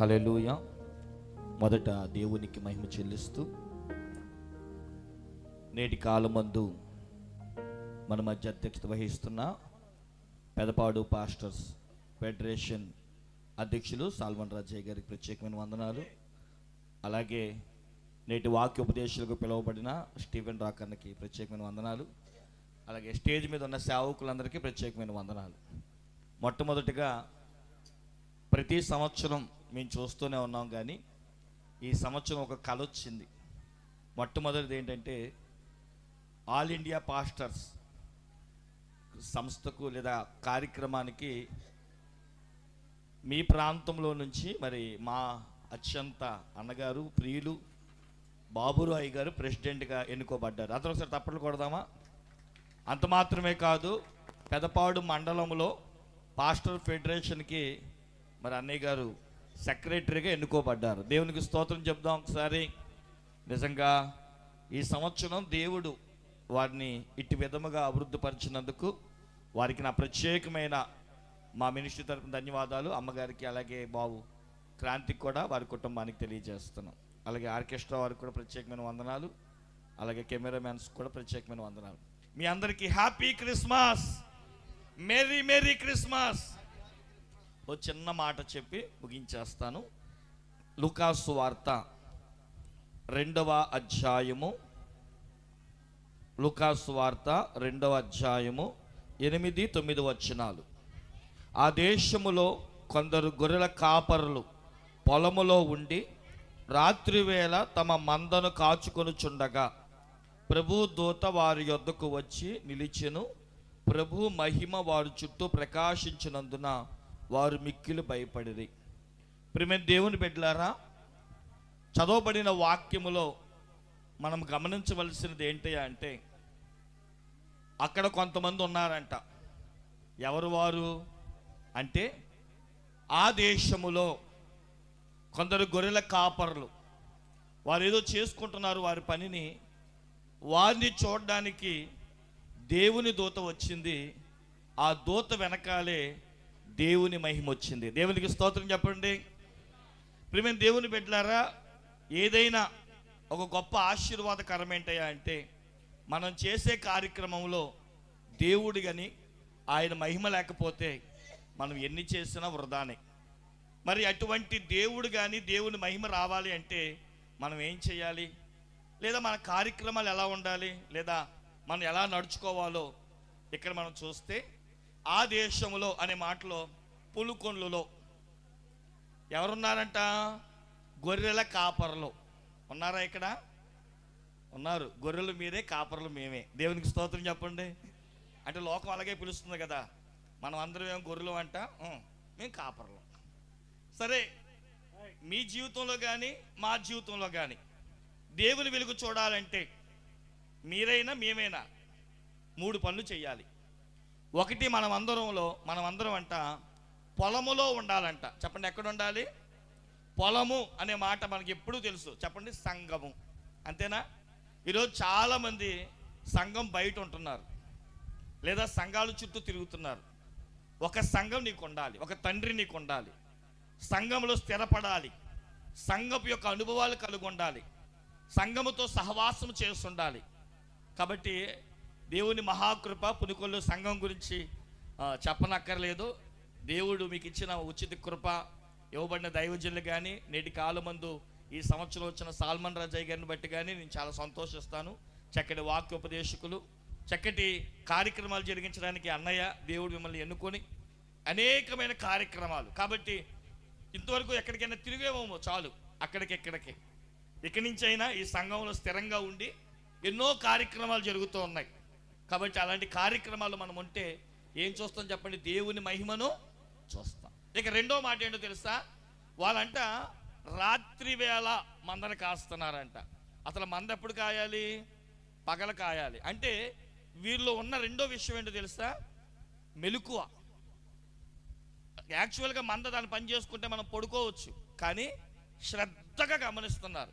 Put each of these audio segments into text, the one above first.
Hallelujah మొదట దేవునికి మహిమ చెల్లిస్తూ నేటి కాలమందు మన మధ్య అధ్యక్షత వహిస్తున్న పెదపాడు పాస్టర్స్ ఫెడరేషన్ అధ్యక్షులు సాల్మన్ రాజయ్య గారికి ప్రత్యేకమైన వందనాలు. అలాగే నేటి వాక్య ఉపదేశాలకు పిలువబడిన స్టీఫెన్ రాకర్కి ప్రత్యేకమైన వందనాలు. అలాగే స్టేజ్ మీద ఉన్న సేవకులందరికీ ప్రత్యేకమైన వందనాలు. మొట్టమొదటిగా ప్రతి సంవత్సరం మేము చూస్తూనే ఉన్నాం కానీ ఈ సంవత్సరం ఒక కళ వచ్చింది. మొట్టమొదటిది ఏంటంటే ఆల్ ఇండియా పాస్టర్స్ సంస్థకు లేదా కార్యక్రమానికి మీ ప్రాంతంలో నుంచి మరి మా అత్యంత అన్నగారు ప్రియులు బాబురాయ్ గారు ప్రెసిడెంట్గా ఎన్నుకోబడ్డారు. అతను ఒకసారి తప్పట్లు కొడదామా? అంత మాత్రమే కాదు పెదపాడు మండలంలో పాస్టర్ ఫెడరేషన్కి మరి అన్నయ్య గారు సెక్రటరీగా ఎన్నుకోబడ్డారు. దేవునికి స్తోత్రం చెప్దాం ఒకసారి. నిజంగా ఈ సంవత్సరం దేవుడు వారిని ఇటు విధముగా అభివృద్ధిపరిచినందుకు వారికి నా ప్రత్యేకమైన మా మినిస్ట్రీ తరఫున ధన్యవాదాలు. అమ్మగారికి అలాగే బాబు క్రాంతికి కూడా వారి కుటుంబానికి తెలియజేస్తున్నాం. అలాగే ఆర్కెస్ట్రా వారికి కూడా ప్రత్యేకమైన వందనాలు. అలాగే కెమెరామ్యాన్స్ కూడా ప్రత్యేకమైన వందనాలు. మీ అందరికీ happy Christmas. Merry merry Christmas. ఓ చిన్న మాట చెప్పి ముగించేస్తాను. లుకాసు వార్త రెండవ అధ్యాయము. లుకాసు వార్త రెండవ అధ్యాయము ఎనిమిది తొమ్మిది వచనాలు. ఆ దేశములో కొందరు గొర్రెల కాపరులు పొలములో ఉండి రాత్రివేళ తమ మందను కాచుకొనుచుండగా ప్రభు దూత వారి యొద్దకు వచ్చి నిలిచెను. ప్రభు మహిమ వారి చుట్టూ ప్రకాశించినందున వారు మిక్కిలు భయపడిరి. ప్రిమే దేవుని బిడ్డలారా చదవబడిన వాక్యములో మనం గమనించవలసినది ఏంటి అంటే అక్కడ కొంతమంది ఉన్నారంట. ఎవరు వారు? అంటే ఆ దేశములో కొందరు గొర్రెల కాపర్లు. వారు ఏదో చేసుకుంటున్నారు వారి పనిని. వారిని చూడడానికి దేవుని దూత వచ్చింది. ఆ దూత వెనకాలే దేవుని మహిమ వచ్చింది. దేవునికి స్తోత్రం చెప్పండి. ప్రియమైన దేవుని బిడ్డలారా ఏదైనా ఒక గొప్ప ఆశీర్వాదకరం ఏంటయ్యా అంటే మనం చేసే కార్యక్రమంలో దేవుడు కానీ ఆయన మహిమ లేకపోతే మనం ఎన్ని చేసినా వృధానే. మరి అటువంటి దేవుడు కానీ దేవుని మహిమ రావాలి అంటే మనం ఏం చేయాలి? లేదా మన కార్యక్రమాలు ఎలా ఉండాలి? లేదా మనం ఎలా నడుచుకోవాలో ఇక్కడ మనం చూస్తే ఆ దేశంలో అనే మాటలో పులుకొండ్లలో ఎవరున్నారంట? గొర్రెల కాపర్లు. ఉన్నారా ఇక్కడ? ఉన్నారు. గొర్రెలు మీరే కాపర్లు మేమే. దేవునికి స్తోత్రం చెప్పండి. అంటే లోకం అలాగే పిలుస్తుంది కదా. మనం అందరం ఏం గొర్రెలు అంట? మేము కాపర్లు. సరే మీ జీవితంలో కానీ మా జీవితంలో కానీ దేవుని వెలుగు చూడాలంటే మీరైనా మేమైనా మూడు పనులు చేయాలి ఒకటి మనం అందరంలో మనం అందరం అంట పొలములో ఉండాలంట. చెప్పండి ఎక్కడ ఉండాలి పొలము అనే మాట మనకి ఎప్పుడూ తెలుసు. చెప్పండి సంఘము. అంతేనా? ఈరోజు చాలామంది సంఘం బయట ఉంటున్నారు. లేదా సంఘాల చుట్టూ తిరుగుతున్నారు. ఒక సంఘం నీకు ఉండాలి ఒక తండ్రి నీకు ఉండాలి. సంఘంలో స్థిరపడాలి. సంఘపు యొక్క అనుభవాలు కలిగి ఉండాలి సంఘముతో సహవాసం చేస్తుండాలి. కాబట్టి దేవుని మహాకృప పునుకొల్లు సంఘం గురించి చెప్పనక్కర్లేదు. దేవుడు మీకు ఇచ్చిన ఉచిత కృప ఇవ్వబడిన దైవజనులు కానీ నేటి కాలమందు ఈ సంవత్సరం వచ్చిన సాల్మన్ రాజయ్య గారిని బట్టి కానీ నేను చాలా సంతోషిస్తాను. చక్కటి వాక్యోపదేశకులు చక్కటి కార్యక్రమాలు జరిగించడానికి అన్నయ్య దేవుడు మిమ్మల్ని ఎన్నుకొని అనేకమైన కార్యక్రమాలు. కాబట్టి ఇంతవరకు ఎక్కడికైనా తిరిగేమో చాలు అక్కడికి ఎక్కడికి ఇక్కడి నుంచి అయినా ఈ సంఘంలో స్థిరంగా ఉండి ఎన్నో కార్యక్రమాలు జరుగుతూ ఉన్నాయి. కాబట్టి అలాంటి కార్యక్రమాలు మనం ఉంటే ఏం చూస్తాం చెప్పండి? దేవుని మహిమను చూస్తాం. ఇక రెండో మాట ఏంటో తెలుసా? వాళ్ళంట రాత్రి వేళ మందను కాస్తున్నారంట. అసలు మంద ఎప్పుడు కాయాలి? పగల కాయాలి. అంటే వీళ్ళు ఉన్న రెండో విషయం ఏంటో తెలుసా? మెలకువ. యాక్చువల్గా మంద దాన్ని పని చేసుకుంటే మనం పడుకోవచ్చు కానీ శ్రద్ధగా గమనిస్తున్నారు.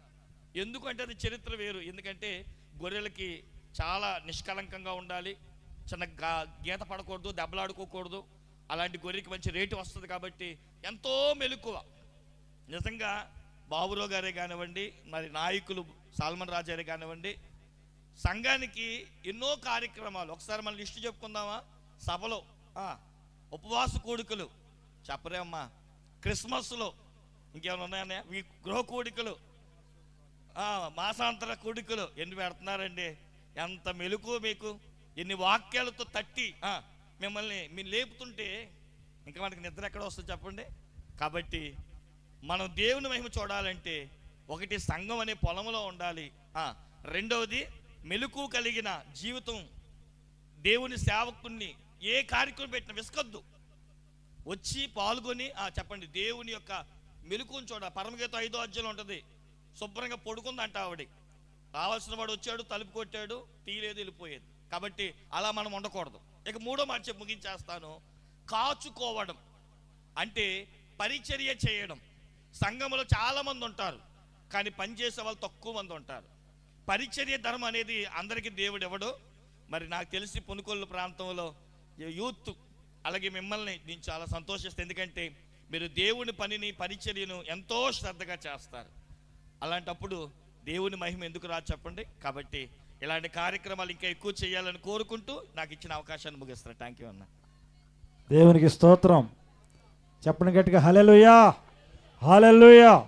ఎందుకంటే అది చరిత్ర వేరు. ఎందుకంటే గొర్రెలకి చాలా నిష్కలంకంగా ఉండాలి. చిన్న గా- గీత పడకూడదు దెబ్బలాడుకోకూడదు. అలాంటి గొర్రెకి మంచి రేటు వస్తుంది కాబట్టి ఎంతో మెలకువ. నిజంగా బాబురావు గారే కానివ్వండి మరి నాయకులు సాల్మన్ రాజారే కానివ్వండి సంఘానికి ఎన్నో కార్యక్రమాలు. ఒకసారి మన లిస్టు చెప్పుకుందామా? సభలో ఉపవాస కూడికలు. చెప్పరే అమ్మా. క్రిస్మస్లో ఇంకేమైనా ఉన్నాయన్నా మీ గృహ కూడికలు మాసాంతర కూడికలు. ఎన్ని పెడుతున్నారండి? ఎంత మెలకు మీకు? ఎన్ని వాక్యాలతో తట్టి మిమ్మల్ని మీరు లేపుతుంటే ఇంకా మనకి నిద్ర ఎక్కడ వస్తుంది చెప్పండి? కాబట్టి మనం దేవుని మహిమ చూడాలంటే ఒకటి సంఘం అనే పొలంలో ఉండాలి. రెండవది మెలకు కలిగిన జీవితం. దేవుని సేవకుణ్ణి ఏ కార్యక్రమం పెట్టినా విసుకొద్దు వచ్చి పాల్గొని చెప్పండి దేవుని యొక్క మెలుకుని చూడ పరమగీతం ఐదో అధ్యయనం ఉంటుంది. శుభ్రంగా పడుకుందంట ఆవిడ. రావాల్సిన వాడు వచ్చాడు తలుపు కొట్టాడు తీయలేదు వెళ్ళిపోయేది. కాబట్టి అలా మనం ఉండకూడదు. ఇక మూడో మాట చెప్పి ముగించేస్తాను. కాచుకోవడం అంటే పరిచర్య చేయడం. సంఘంలో చాలామంది ఉంటారు కానీ పనిచేసే వాళ్ళు తక్కువ మంది ఉంటారు. పరిచర్య ధర్మం అనేది అందరికీ దేవుడు ఎవడు మరి నాకు తెలిసి పునుకొల్లు ప్రాంతంలో యూత్ అలాగే మిమ్మల్ని నేను చాలా సంతోషిస్తాను. ఎందుకంటే మీరు దేవుని పనిని పరిచర్యను ఎంతో శ్రద్ధగా చేస్తారు. అలాంటప్పుడు దేవుని మహిమ ఎందుకు రాదు చెప్పండి? కాబట్టి ఇలాంటి కార్యక్రమాలు ఇంకా ఎక్కువ చేయాలని కోరుకుంటూ నాకు ఇచ్చిన అవకాశాన్ని ముగిస్తాను థ్యాంక్ యూ అన్న. దేవునికి స్తోత్రం. చెప్పండి గట్టిగా హలెలుయా హలెలుయా